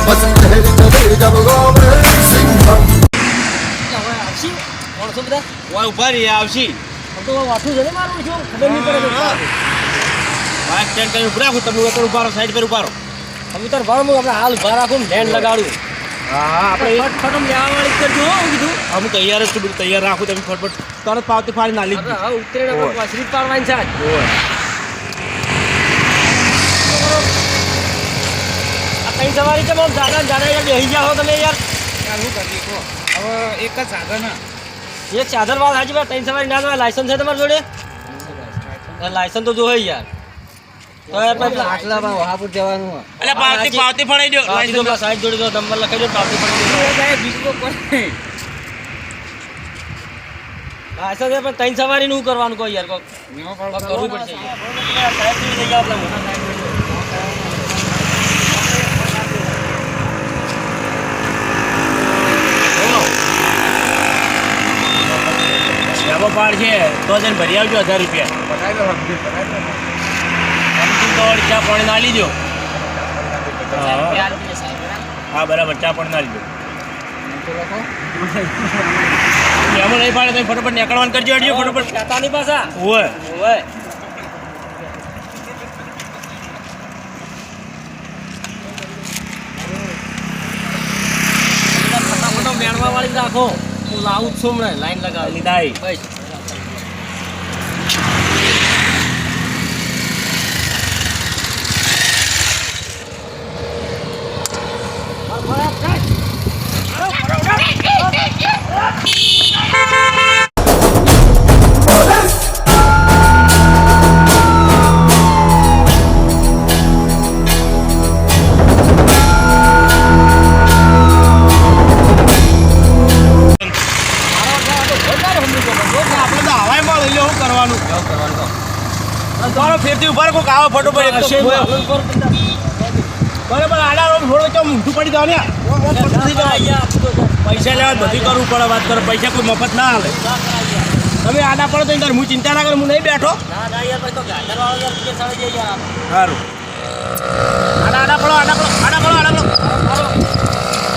પસંદ આવશી કોણ તો વાતું છે સાઈડ પર ઊભા રહો તમે તાર આપણે હાલ ઊભા રાખો ને લગાડું હા આપણે ફટ ફટમ કીધું હું તૈયાર જ તૈયાર રાખું તમે ફટફટ તરત પાવતી ફાડી ના લીધી હા ઉતરે કઈ સવારી છે આમ જાડા ને યાર બેસી જાઓ તમે યાર. શું કરીએ કહો હવે એક જ સાધન એક ચાદર વાત હાજી ભાઈ ત્રણ સવારી ના તમારે લાયસન્સ છે તમારી જોડે? લાયસન્સ તો જોઈએ યાર. તો યાર પછી આટલા વહાપુર જવાનું એટલે પાવતી પાવતી ફડાઈ દો પાવતી તો પેલા જોડે નંબર લખાઈ દો પાવતી પડી એ સાહેબ બીજું કોઈ લાયસન્સ પણ ત્રણ સવારી નું કરવાનું કોઈ યાર કરવું પડશે. સાહેબ જાઓ આપણે મોટા સાહેબ જોડે. બોલો. પાડ છે તો જઈને ભરી આવજો હજાર રૂપિયા. સમજી તો ચા પાણી ના લીધો હા. બરાબર ચા પાણી ના લીધો તો એમાં નહીં પાડે તમે ફટાફટ નીકળવાનું કરજો અડજો ફટોફટ. કાતાની પાછા. હોય હોય મેણવા વાળી રાખો. હું લાવું છું હમણાં લાઈન લગાવી લીધા. બસ. બરાબર આડા રોડ થોડો તો ઊંધું પડી જાવ ને. પૈસા લેવા બધું કરવું પડે વાત કરો. પૈસા કોઈ મફત ના હાલે. તમે આડા પડો તો અંદર હું ચિંતા ના કરું હું નહીં બેઠો. સારું આડા આડા પડો આડા પડો આડા પડો આડા પડો.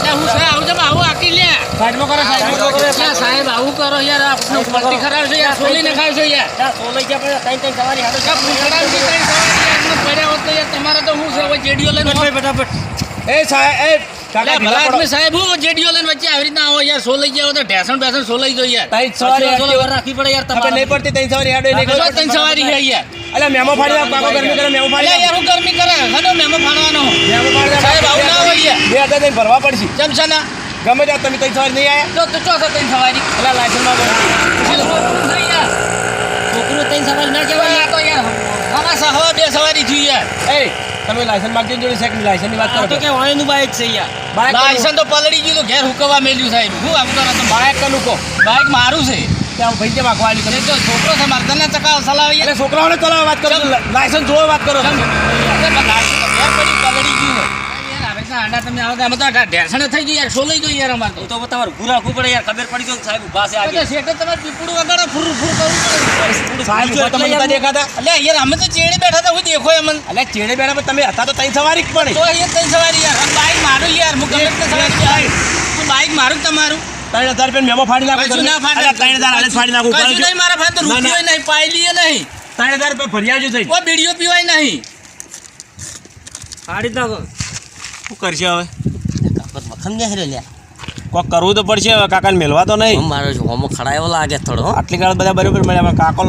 લે, હું સાહેબ આવું છે, આવું આકી લે. સાઈડમાં કરો સાઈડમાં કરો. લે, સાહેબ આવું કરો યાર પલટી ખરાબ છે યાર સોલીને ખાવ છો યાર. આ પૂંછડા બી ત્રણ સવારી યાર, એમને પડ્યા હોત તો તમારે તો હું છે? હવે જેડીઓ લઈને એ સાહેબ એ લે, કાકા ભલા ઢીલા પડો. આદમી સાહેબ હું જેડીઓ લઈને વચ્ચે આવી રીતના આવો યાર સોલાઈ ગયા તો ઢેસણ બેસણ સોલાઈ ગયો યાર. ત્રણ સવારી સવારી રાખવી પડે યાર ખબર નહીં પડતી ત્રણ સવારી હેડો નહીં જો સવારી છે યાર. અલ્યા મેમો ફાડી નાખ કાકો ગરમી કરે મેમો ફાડી યાર હું ગરમી કરે? હનો મેમો ફાડવાનો. મેમો ફાડી સાહેબ, આવું ના હોય યાર. બે ભરવા પડશે. ચમ છે ના. ગમે ત્યાં તમે ત્રણ સવારી નહીં આયા. તો તો ચોથા ત્રણ સવારી. અલ્યા લાયસન્સમાં માં છોકરું છે ત્રણ સવારી ના કહેવાય તો યાર આમાં સહવા બે સવારી થયું યાર એ તમે લાયસન્સ માંગજો ને જોડે સેકન્ડ લાયસન્સની વાત કરો તો કે વાણીનું બાઈક છે યાર. બાઇક લાયસન્સ તો પલડી ગયું તો ઘેર હુકવા મેલ્યું સાહેબ હું આમ કરો તો બાઇક કનું કો બાઇક મારું છે. ત્યાં ભાઈ જે માગવા તમે તો છોકરો છે મારે તને ચકાવ સલાવ એટલે છોકરાઓને ચલાવો વાત કરો લાયસન્સ જોવા વાત કરો તમે ઢેરસણે થઈ ગઈ યાર સોલાઈ ગઈ યાર અમારે તો. તમારે રાખવું પડે યાર ખબર પડી ગયો સાહેબ ઊભા છે તો આગે શેઠે તમારે પીપળું વગાડો ફુર ફુર કરવું સાહેબ તમે દેખાતા. અલ્યા યાર અમે તો ચેડે બેઠા હતા હું દેખો એમ. અલ્યા ચેડે બેઠા પણ તમે હતા તો સવારી જ પડે. તો અહીંયા તઈ સવારી યાર. બાઈક મારું યાર હું ગમે તે સવારી બાઈક મારું તમારું. ત્રણ હજાર રૂપિયા મેમો ફાડી નાખો ના. ત્રણ હજાર હાલે જ ફાડી નાખું કશું નહીં મારા પાસે તો. રૂપિયો નહીં પાયલીએ નહીં. ત્રણ હજાર રૂપિયા ભરી આવજો જઈ કોઈ બીડીઓ પીવાય નહીં. ફાડી જ નાખો. શું કરશે હવે? કાપત મખન ને હેરે લ્યા? કોક કરવું તો પડશે હવે કાકાને મેલવા તો નહીં. હું મારો હોમો ખડાયો લાગે થોડો. હો આટલી ગાળ બધા બરોબર મળ્યા પણ કાકો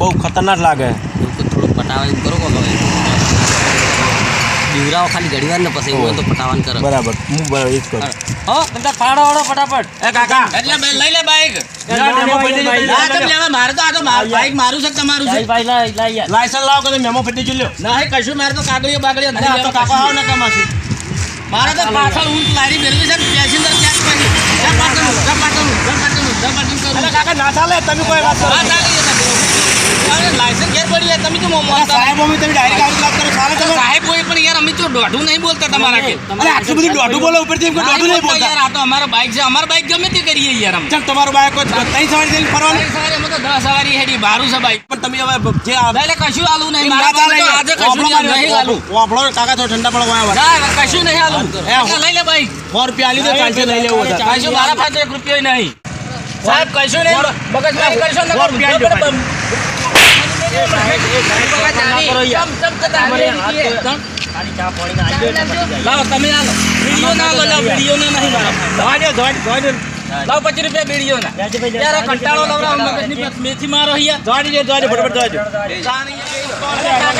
બહુ ખતરનાક લાગે. થોડું પટાવે કરો કોક હવે. દીવરાઓ ખાલી ઘડીવાર ને પછી હું હોય તો પટાવાન કરો. બરાબર. હું બરાબર એ જ કરું. હો બધા ફાડો હળો ફટાફટ. એ કાકા. એટલે લઈ લે બાઈક મારે તો આ તો મારું બાઈક મારું છે તમારું છે? લાયસન્સ લાવો કે મેમો ફાટી જલ્યો ના હે કશું મારે તો કાગળીઓ આ કાકો આવો ને કમાશે મારે તો પાછળ ઊંટ લારી મેળવી છે પેસેન્જર ચેક કરી. કાકા ના ચાલે તમે કોઈ વાત કરો. લાયસન્સ ઘેર પડી જાય તમે તો સાહેબ અમે તમે ડાયરેક્ટ આવી વાત કરો. સારા તમે સાહેબ હોય પણ યાર અમે તો દોઢું નહીં બોલતા તમારા કે. અરે આટલું બધું દોઢું બોલો ઉપરથી એમ કે દોઢું નહીં બોલતા યાર આ તો અમારા બાઈક છે અમારા બાઈક ગમે તે કરીએ યાર અમે. ચાલ તમારું બાઈક હોય તો સવારી થઈને ફરવાનું? સવારે અમે તો દસ સવારી હેડી બારું છે પણ તમે હવે જે એટલે કશું આલું નહીં. મારા પાસે તો આજે કશું નહીં આલું. કાકા તો ઠંડા પડો વાયા કશું નહીં આલું. લઈ લે બાઈક સો રૂપિયા આલી દો ચાલશે લઈ લેવું તો. કશું મારા પાસે એક રૂપિયો નહીં. સાહેબ કશું નહીં. મગજમારી કરશો ને લાવો તમે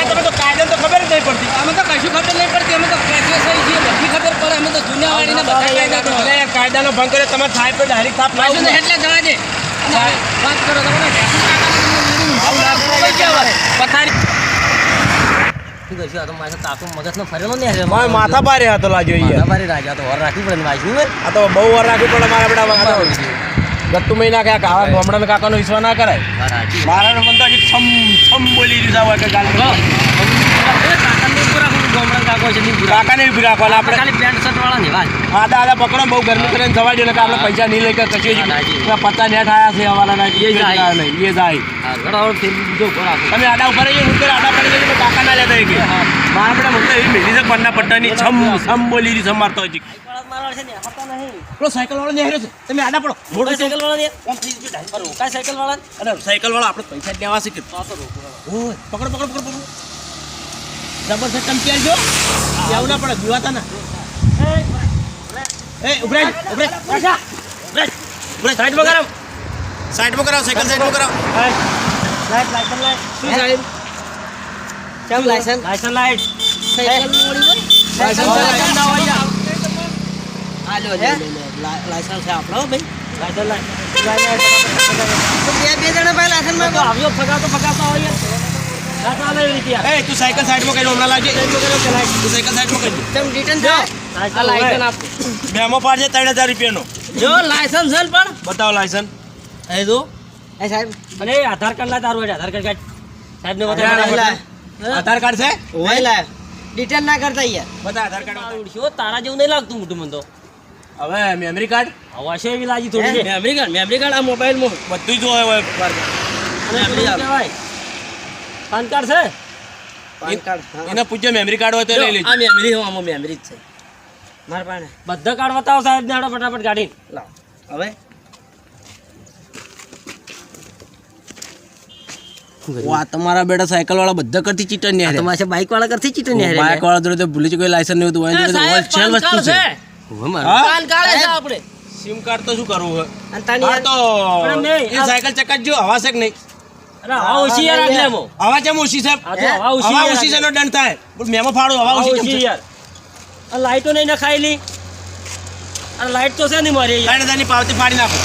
તમે તો કાયદો તો ખબર નહીં પડતી અમે તો કશું ખબર નહીં પડતી અમે તો બધી ખબર પડે અમે તો દુનિયાવાળીને બધા કાયદા કાયદાનો ભંગ કર્યો તમે થાય તો ડાયરેક્ટ થાપ લાવો. એટલે જવા દે વાત કરો તમે માથા ભારે હતો લાગ્યો. માથા ભારે રાખ્યા તો વર રાખવી પડે ને વાંચવું આ તો બહુ વર રાખવું પડે મારા તો ગત્તુ મહિના કે કાવા ગામડાના કાકાનો વિશ્વાસ ના કરાય. મારા મન તો છમ છમ બોલી દીધા હોય કે ગાલ. કાકો છે, નહીં આપણે આપણે ખાલી પેન્ટ શર્ટ વાળા ને વાત. આદા પકડો બહુ ગરમી કરીને સવાઈ દે કે આપણે પૈસા નહીં લઈ કે કશું જ. હા. પેલા નેટ આયા છે એ એ જાય. નહીં એ જાય. ઘણા બીજો તમે આડા ઉપર હું આડા પડી કાકા ના લેતા કે મારા બેટા મને એવી મેલી છે પન્ના પટ્ટાની છમ છમ બોલી રહી છે મારતો હજી. બાળક મારવાડ છે ને, આપતા સાયકલ વાળો ને છે તમે આડા પડો. રોકાય સાયકલ વાળા રોકાય સાયકલ? સાયકલ વાળો આપણે પૈસા દેવા છે કે પકડો પકડો પકડો પકડો. જબરદસ્ત તમે ક્યાં જો એવું ના પડે બીવાતા ના એ ઉભરે ઉભરે પૈસા. ઉભરાય સાઈડમાં કરાવ. સાઈડમાં કરાવો સાયકલ સાઈડમાં કરાવો લાઈટ, લાઈટ, લાઈટ, લાઈટ. શું સાહેબ કેમ લાયસન્સ? License light. સાયકલ મોડી હોય લાયસન્સ ના હોય યાર. આલો હે? લાયસન્સ છે આપણો ભાઈ લાયસન્સ લાઈટ. બે બે જણા ભાઈ લાયસન્સ લાઈટ. તો આવ્યો ફગાતો ફગાતો હોય એ તું સાયકલ સાઈડમાં કરી હમણાં લાવજે તું સાયકલ સાઈડમાં કરી તમે રિટર્ન આ લાયસન્સ આપો. બેમો પાડશે ત્રણ હજાર રૂપિયાનો. જો લાયસન્સ છે પણ. બતાવો લાયસન્સ એ જો. એ સાહેબ. અને આધાર કાર્ડ લાય તારું આધાર કાર્ડ કાઢ. સાહેબને બતાવ. આધાર બતાવ. કાર્ડ. આધાર કાર્ડ છે? ઓય લાય. રિટર્ન ના કરતા યાર બતા આધાર કાર્ડ ઉડશો, તારા જેવું નહીં લાગતું મોટું મને તો. હવે મેમરી કાર્ડ હવા છે એવી લાગી થોડી મેમરી કાર્ડ મેમરી કાર્ડ આ મોબાઈલમાં બધું જ હોય. હવે અને મેમરી કાર્ડ. પાન કાર્ડ છે? પાન કાર્ડ એના પૂજ્ય મેમરી કાર્ડ હોય તો લઈ લેજો. આ મેમરી હું આમાં મેમરી જ છે. મારા પાસે. બધા કાર્ડ બતાવો સાહેબ ને આડો ફટાફટ કાઢી લાવ. હવે? આ તમારા બેટા સાયકલ વાળા બધા કરતી ચીટર ને તમારે બાઈક વાળા કરતી ચીટ ને બાઇક વાળા જોડે તો ભૂલી જ કોઈ લાયસન્સ નહીં હોય તો હોલસેલ પાન વસ્તુ કાર્ડ છે. છે. પાન કાર્ડ છે આપણે. સિમ કાર્ડ તો શું કરવું અને તાની તો એ સાયકલ ચકાચજો હવા છે કે નહીં? હવા ઓછી યાર હવા કેમ ઓછી છે. હવા ઓછી હવા ઓછી છે દંડ થાય. મેમો ફાડો હવા હવા ઓછી કેમ યાર. આ લાઈટો નહીં નખાયેલી. આ લાઈટ તો છે ને મારી યાર ત્રણ હજારની પાવતી ફાડી નાખો.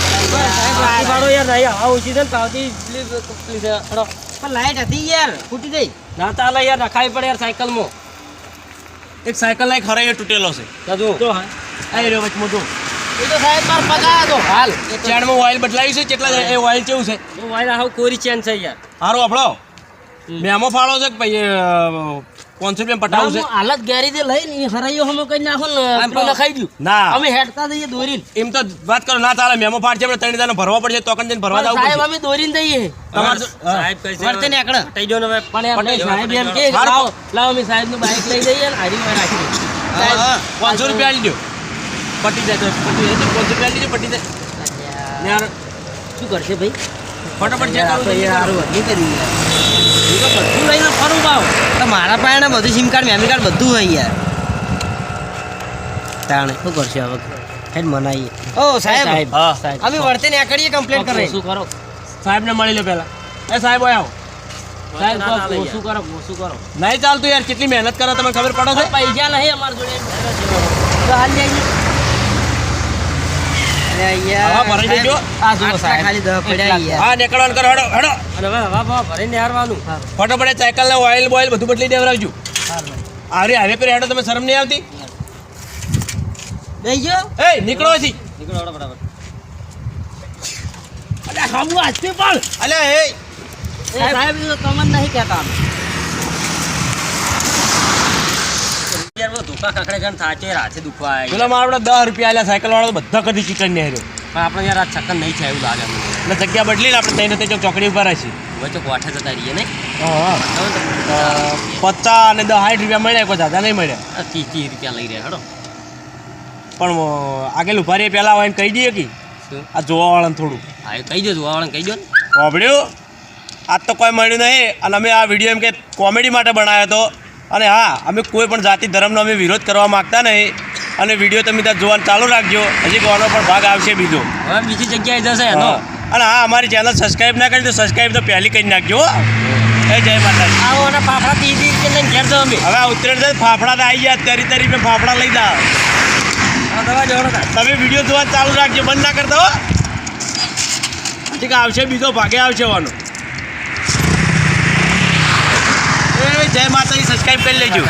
પાવતી યાર નહીં હવા ઓછી છે ને પાવતી પેલી- પેલી પણ લાઈટ હતી યાર ફૂટી ગઈ. ના ચાલે યાર નખાવી પડે યાર સાયકલમાં. એક સાયકલ એક હરાઈ તૂટેલો છે. આ રહ્યો વચ મોટો એ તો સાહેબ માર પગાર હતો. હાલ ચેડમાં ઓઇલ બદલાયું છે કેટલા એ ઓઇલ કેવું છે? કોરી ચેન છે યાર. સારું આપણો મેમો ફાળો છે કે પછી પાંચસો રૂપિયા પટાવું છે? હાલત ગેરેજે લઈને હરાઈઓ હમે કઈ નાખો ને લખાઈ દઉં. ના. અમે હેડતા જઈએ દોરીને. એમ તો વાત કરો ના ચાલે મેમો ફાડ છે આપણે ત્રણ ભરવા પડશે તો કણ ભરવા પણ સાહેબ અમે દોરીને તમારે સાહેબ કહે છે વર્તે ને આકડે. હટાઈ દો હવે. પણ સાહેબ એમ કે લાવો લાવો અમે સાહેબનું બાઈક લઈ જઈએ ને હારી માં પાંચસો રૂપિયા આલી દો પટી જાય તો પટી જાય તો પાંચસો રૂપિયા આલી દો પટી જાય ને યાર શું કરશે ભાઈ ફટાફટ ચેક યાર, કરો આપણે યાર હારું વધી કર્યું યાર. હું તો બધું લઈને ફરું પાવ તો મારા પાસે બધું સિમ કાર્ડ મેમરી કાર્ડ બધું હોય યાર તાણે શું કરશે હવે હેડ મનાઈએ ઓ સાહેબ હા અમે વર્તે ને આકડીએ કમ્પ્લેટ કરે શું કરો સાહેબને મળી લો પહેલા એ સાહેબ ઓય આવો સાહેબ ના ચાલે શું કરો શું કરો નહીં ચાલતું યાર કેટલી મહેનત કરે તમને ખબર પડે છે પૈસા નહીં અમારા જોડે તો હાલ જઈએ અરે યાર. દેજો. આ જુઓ સાહેબ. ખાલી દહ પડ્યા યાર હા નીકળવાનું કરો હેડો હેડો. અને હવે હવા બવા ભરીને હારવાનું ફટાફટ સાયકલ ને ઓઇલ બોઇલ બધું બદલી દેવરાવજો. આરે હાઈવે પર હેડો તમે શરમ નહીં આવતી? બેસી ગયો? એ નીકળો અહીંથી. નીકળો અલ્યા હામું આજથી પણ? અલ્યા એ. સાહેબ તમને નહીં કહેતા અમે. યાર બધો ધોકા કાકડે જણ થાચે રાતે દુખવા આવી પેલા આપણે દસ રૂપિયા આલ્યા સાયકલ વાળો બધા કદી ચિકન નહીં હાર્યો. પણ આપણે યાર આ ચક્કર નહીં છે એવું લાગે મને એટલે જગ્યા બદલીને આપણે તઈને તે ચોકડી ઉપર હશે તો કોઠે જતા રહીએ ને પચાસ અને દસ સાઠ રૂપિયા મળ્યા કોઈ દાદા નહીં મળ્યા. ત્રીસ ત્રીસ રૂપિયા લઈ રહ્યા હડો. પણ આગળ ઊભા રહીએ પહેલાં હોય કહી દઈએ કે આ જોવાવાળાને થોડું. હા કહી દો જોવાવાળાને કહી દો ને. સાંભળ્યું આજ તો કોઈ મળ્યું નહીં. અને અમે આ વીડિયો એમ કે કોમેડી માટે બનાવ્યો હતો અને હા અમે કોઈ પણ જાતિ ધર્મનો અમે વિરોધ કરવા માગતા નહીં. અને વીડિયો તમે ત્યાં જોવાનું ચાલુ રાખજો. હજી કોનો પણ ભાગ આવશે બીજો. હવે બીજી જગ્યાએ જશે એનો. અને હા અમારી ચેનલ સબસ્ક્રાઈબ ના કરી તો સબસ્ક્રાઈબ તો પહેલી કરી નાખજો હો. એ જય માતાજી. આવો અને ફાફડા રૂપિયા લઈને ઘેર અમે. હવે ઉત્તરાયણ છે ફાફડા તો આવી ગયા. તરી તરી મેં ફાફડા લઈ જા. તમે વીડિયો જોવાનું ચાલુ રાખજો બંધ ના કરતા હો. હજી આવશે બીજો ભાગે આવશે વાનો એ જય માતાજી સબસ્ક્રાઈબ કરી લેજો.